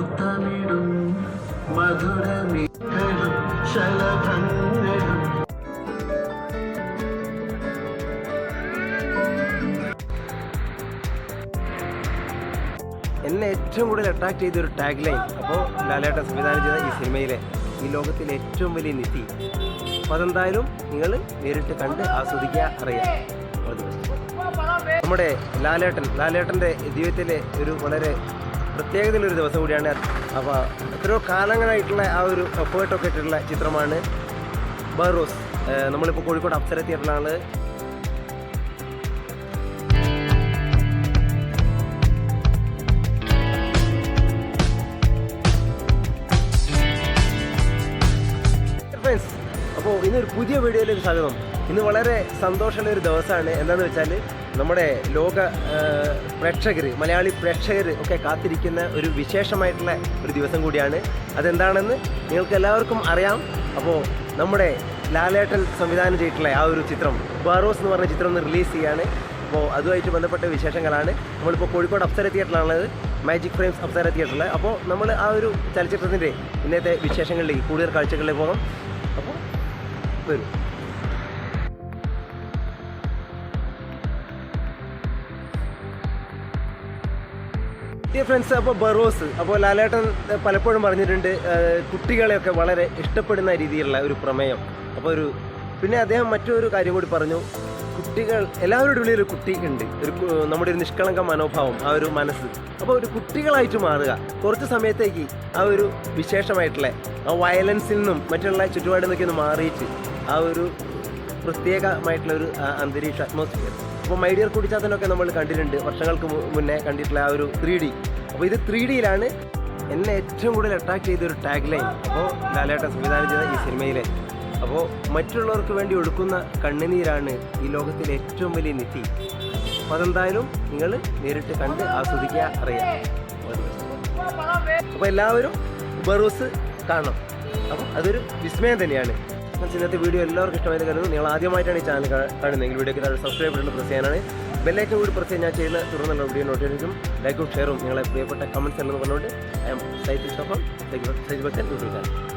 മുത്തമിടും മധുരമികളും എന്നെ ഏറ്റവും കൂടുതൽ അട്രാക്ട് ചെയ്ത ഒരു ടാഗ് ലൈൻ അപ്പോൾ ലാലേട്ടൻ സംവിധാനം ചെയ്ത ഈ സിനിമയിലെ ഈ ലോകത്തിലെ ഏറ്റവും വലിയ നിധി. അപ്പോൾ അതെന്തായാലും നിങ്ങൾ നേരിട്ട് കണ്ട് ആസ്വദിക്കുക അറിയാം. നമ്മുടെ ലാലേട്ടൻ ലാലേട്ടന്റെ ജീവിതത്തിലെ ഒരു വളരെ പ്രത്യേകതയുള്ളൊരു ദിവസം കൂടിയാണ് അപ്പോൾ എത്രയോ കാലങ്ങളായിട്ടുള്ള ആ ഒരു എഫേർട്ടൊക്കെ ഇട്ടിട്ടുള്ള ചിത്രമാണ് ബറോസ്. നമ്മളിപ്പോൾ കോഴിക്കോട് അപ്സര തിയേറ്ററിലാണ്. അപ്പോൾ ഇന്നൊരു പുതിയ വീഡിയോയിലേക്ക് സ്വാഗതം. ഇന്ന് വളരെ സന്തോഷമുള്ള ഒരു ദിവസമാണ്. എന്താണെന്ന് വെച്ചാൽ നമ്മുടെ ലോക പ്രേക്ഷകർ മലയാളി പ്രേക്ഷകർ ഒക്കെ കാത്തിരിക്കുന്ന ഒരു വിശേഷമായിട്ടുള്ള ഒരു ദിവസം കൂടിയാണ്. അതെന്താണെന്ന് നിങ്ങൾക്ക് എല്ലാവർക്കും അറിയാം. അപ്പോൾ നമ്മുടെ ലാലേട്ടൻ സംവിധാനം ചെയ്തിട്ടുള്ള ആ ഒരു ചിത്രം ബാറോസ് എന്ന് പറഞ്ഞ ചിത്രം ഒന്ന് റിലീസ് ചെയ്യാണ്. അപ്പോൾ അതുമായിട്ട് ബന്ധപ്പെട്ട വിശേഷങ്ങളാണ്. നമ്മളിപ്പോൾ കോഴിക്കോട് അപ്സര തിയേറ്ററിലാണുള്ളത് മാജിക് ഫ്രെയിംസ് അപ്സര തിയേറ്ററിൽ അപ്പോൾ നമ്മൾ ആ ഒരു ചലച്ചിത്രത്തിന്റെ ഇന്നത്തെ വിശേഷങ്ങളിലേക്ക് കൂടുതൽ കാഴ്ചകളിലേക്ക് പോകാം. അപ്പോൾ വരും. ഡിയർ ഫ്രണ്ട്സ് അപ്പോൾ ബറോസ് അപ്പോൾ ലാലേട്ടൻ പലപ്പോഴും പറഞ്ഞിട്ടുണ്ട് കുട്ടികളെയൊക്കെ വളരെ ഇഷ്ടപ്പെടുന്ന രീതിയിലുള്ള ഒരു പ്രമേയം. അപ്പോൾ ഒരു പിന്നെ അദ്ദേഹം മറ്റൊരു കാര്യം കൂടി പറഞ്ഞു. കുട്ടികൾ എല്ലാവരുടെ ഉള്ളിൽ ഒരു കുട്ടി ഉണ്ട്. ഒരു നമ്മുടെ ഒരു നിഷ്കളങ്ക മനോഭാവം ആ ഒരു മനസ്സ്. അപ്പോൾ ഒരു കുട്ടികളായിട്ട് മാറുക. കുറച്ച് സമയത്തേക്ക് ആ ഒരു വിശേഷമായിട്ടുള്ള ആ വയലൻസിൽ നിന്നും മറ്റുള്ള ചുറ്റുപാടിൽ നിന്നൊക്കെ ഒന്ന് മാറിയിട്ട് ആ ഒരു പ്രത്യേകമായിട്ടുള്ള ഒരു അന്തരീക്ഷ അറ്റ്മോസ്ഫിയർ അപ്പോൾ മൈഡിയർ കുടിച്ചാത്തനൊക്കെ നമ്മൾ കണ്ടിട്ടുണ്ട്. വർഷങ്ങൾക്ക് മുന്നേ കണ്ടിട്ടുള്ള ആ ഒരു ത്രീ ഡി അപ്പോൾ ഇത് ത്രീ ഡിയിലാണ് എന്നെ ഏറ്റവും കൂടുതൽ അട്രാക്ട് ചെയ്ത ഒരു ടാഗ് ലൈൻ അപ്പോൾ ലാലേട്ടൻ സംവിധാനം ചെയ്ത ഈ സിനിമയിലെ. അപ്പോൾ മറ്റുള്ളവർക്ക് വേണ്ടി ഒടുക്കുന്ന കണ്ണുനീരാണ് ഈ ലോകത്തിലെ ഏറ്റവും വലിയ നിധി. അപ്പോൾ അതെന്തായാലും നിങ്ങൾ നേരിട്ട് കണ്ട് ആസ്വദിക്കുക അറിയാം. അപ്പോൾ എല്ലാവരും ബറൂസ് കാണണം. അപ്പോൾ അതൊരു വിസ്മയം തന്നെയാണ്. ഫ്രണ്ട്സ്, ഇന്നത്തെ വീഡിയോ എല്ലാവർക്കും ഇഷ്ടമായി കരുതുന്നു. നിങ്ങൾ ആദ്യമായിട്ടാണ് ഈ ചാനൽ കാണുന്നതെങ്കിൽ വീഡിയോക്ക് താഴെ സബ്സ്ക്രൈബ് ബട്ടൺ പ്രസ് ചെയ്യാനാണ്. ബെല്ലൈക്കൻ കൂടി പ്രസ് ചെയ്യാൻ ഞാൻ ചെയ്യുന്ന തുടർന്നുള്ള വീഡിയോ നോട്ടിഫിക്കേഷൻ ലൈക്കും ഷെയറും നിങ്ങളെ പ്രിയപ്പെട്ട കമൻസ് എല്ലാം പറഞ്ഞുകൊണ്ട് ഐ എം സൈത്തിൽ ഷോപ്പം സൈജ് ബക്കൻ യൂട്യൂബ് ചാനൽ